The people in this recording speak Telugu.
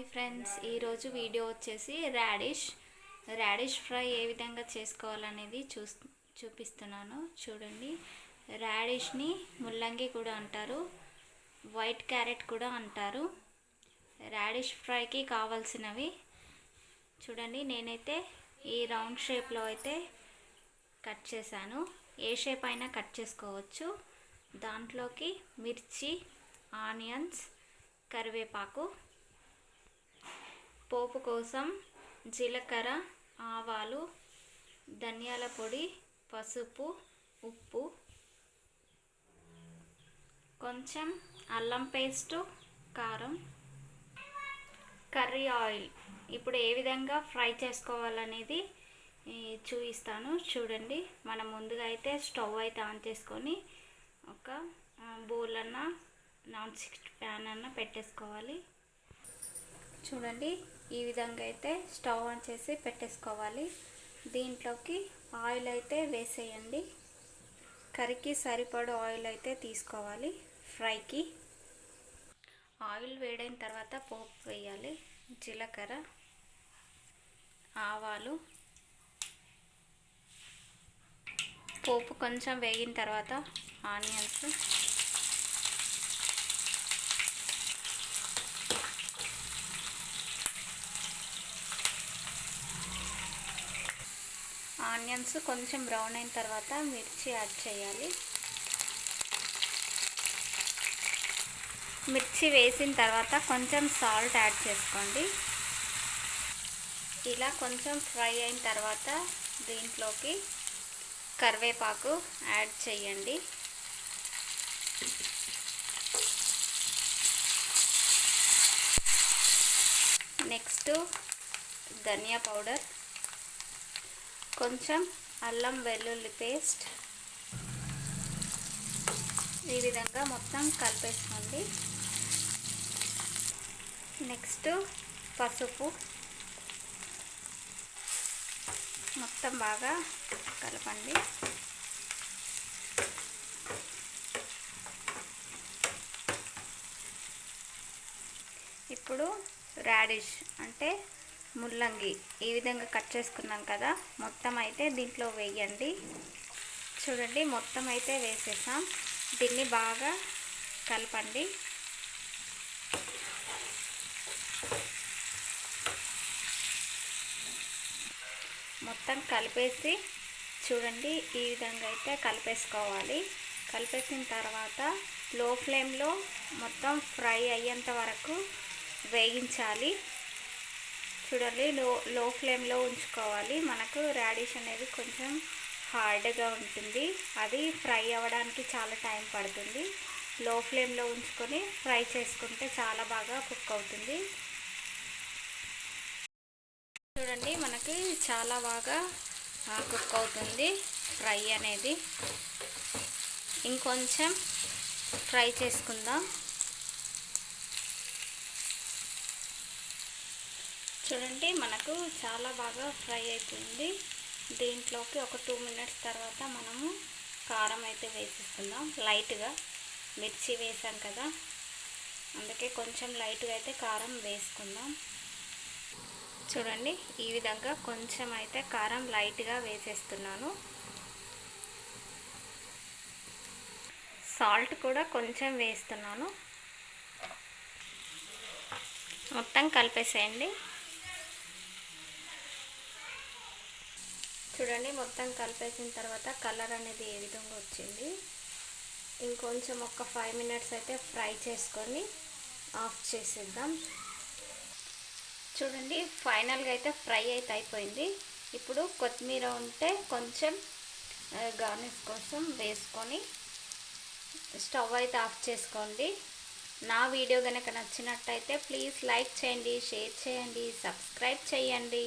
హాయ్ ఫ్రెండ్స్ ఈరోజు వీడియో వచ్చేసి రాడిష్. రాడిష్ ఫ్రై ఏ విధంగా చేసుకోవాలనేది చూ చూపిస్తున్నాను. చూడండి. రాడిష్ని ముల్లంగి కూడా అంటారు. వైట్ క్యారెట్ కూడా అంటారు. రాడిష్ ఫ్రైకి కావాల్సినవి. చూడండి నేనైతే ఈ రౌండ్ షేప్లో అయితే కట్ చేశాను. ఏ షేప్ అయినా కట్ చేసుకోవచ్చు. దాంట్లోకి మిర్చి ఆనియన్స్ కరివేపాకు పోపు కోసం జీలకర్ర ఆవాలు ధనియాల పొడి పసుపు ఉప్పు కొంచెం అల్లం పేస్టు కారం కర్రీ ఆయిల్. ఇప్పుడు ఏ విధంగా ఫ్రై చేసుకోవాలనేది చూపిస్తాను. చూడండి. మనం ముందుగా అయితే స్టవ్ అయితే ఆన్ చేసుకొని ఒక బౌల్ అన్న నాన్ స్టిక్ ప్యాన్ అన్న పెట్టేసుకోవాలి. చూడండి ఈ విధంగా అయితే స్టవ్ ఆన్ చేసి పెట్టేసుకోవాలి. దీంట్లోకి ఆయిల్ అయితే వేసేయండి. కర్రీకి సరిపడు ఆయిల్ అయితే తీసుకోవాలి ఫ్రైకి. ఆయిల్ వేడైన తర్వాత పోపు వేయాలి జీలకర్ర ఆవాలు. పోపు కొంచెం వేగిన తర్వాత ఆనియన్స్. ఆనియన్స్ కొంచెం బ్రౌన్ అయిన తర్వాత మిర్చి యాడ్ చేయాలి. మిర్చి వేసిన తర్వాత కొంచెం సాల్ట్ యాడ్ చేసుకోండి. ఇలా కొంచెం ఫ్రై అయిన తర్వాత దీంట్లోకి కరివేపాకు యాడ్ చేయండి. నెక్స్ట్ ధనియా పౌడర్ కొంచెం అల్లం వెల్లుల్లి పేస్ట్. ఈ విధంగా మొత్తం కలిపేసుకోండి. నెక్స్ట్ పసుపు. మొత్తం బాగా కలపండి. ఇప్పుడు రాడిష్ అంటే ముల్లంగి ఈ విధంగా కట్ చేసుకున్నాం కదా మొత్తం అయితే దీంట్లో వేయండి. చూడండి మొత్తం అయితే వేసేసాం. దీన్ని బాగా కలపండి. మొత్తం కలిపేసి చూడండి ఈ విధంగా అయితే కలిపేసుకోవాలి. కలిపేసిన తర్వాత లో ఫ్లేమ్లో మొత్తం ఫ్రై అయ్యేంత వరకు వేగించాలి చూడండి లో లో ఫ్లేమ్లో ఉంచుకోవాలి. మనకు రాడిష్ అనేది కొంచెం హార్డ్గా ఉంటుంది. అది ఫ్రై అవ్వడానికి చాలా టైం పడుతుంది. లో ఫ్లేమ్లో ఉంచుకొని ఫ్రై చేసుకుంటే చాలా బాగా కుక్ అవుతుంది. చూడండి మనకి చాలా బాగా కుక్ అవుతుంది ఫ్రై అనేది. ఇంకొంచెం ఫ్రై చేసుకుందాం. చూడండి మనకు చాలా బాగా ఫ్రై అవుతుంది దీంట్లోకి ఒక టూ మినిట్స్ తర్వాత మనము కారం అయితే వేసేసుకుందాం. లైట్గా మిర్చి వేసాం కదా. అందుకే కొంచెం లైట్గా అయితే కారం వేసుకుందాం. చూడండి ఈ విధంగా కొంచెం అయితే కారం లైట్గా వేసేస్తున్నాను. సాల్ట్ కూడా కొంచెం వేస్తున్నాను. మొత్తం కలిపేసేయండి. చూడండి మొత్తం కలిపేసిన తర్వాత కలర్ అనేది ఏ విధంగా వచ్చింది. ఇంకొంచెం ఒక ఫైవ్ మినిట్స్ అయితే ఫ్రై చేసుకొని ఆఫ్ చేసేద్దాం. చూడండి ఫైనల్గా అయితే ఫ్రై అయితే అయిపోయింది. ఇప్పుడు కొత్తిమీర ఉంటే కొంచెం గార్నిష్ కోసం వేసుకొని స్టవ్ అయితే ఆఫ్ చేసుకోండి. నా వీడియో కనుక నచ్చినట్టయితే ప్లీజ్ లైక్ చేయండి షేర్ చేయండి సబ్స్క్రైబ్ చేయండి.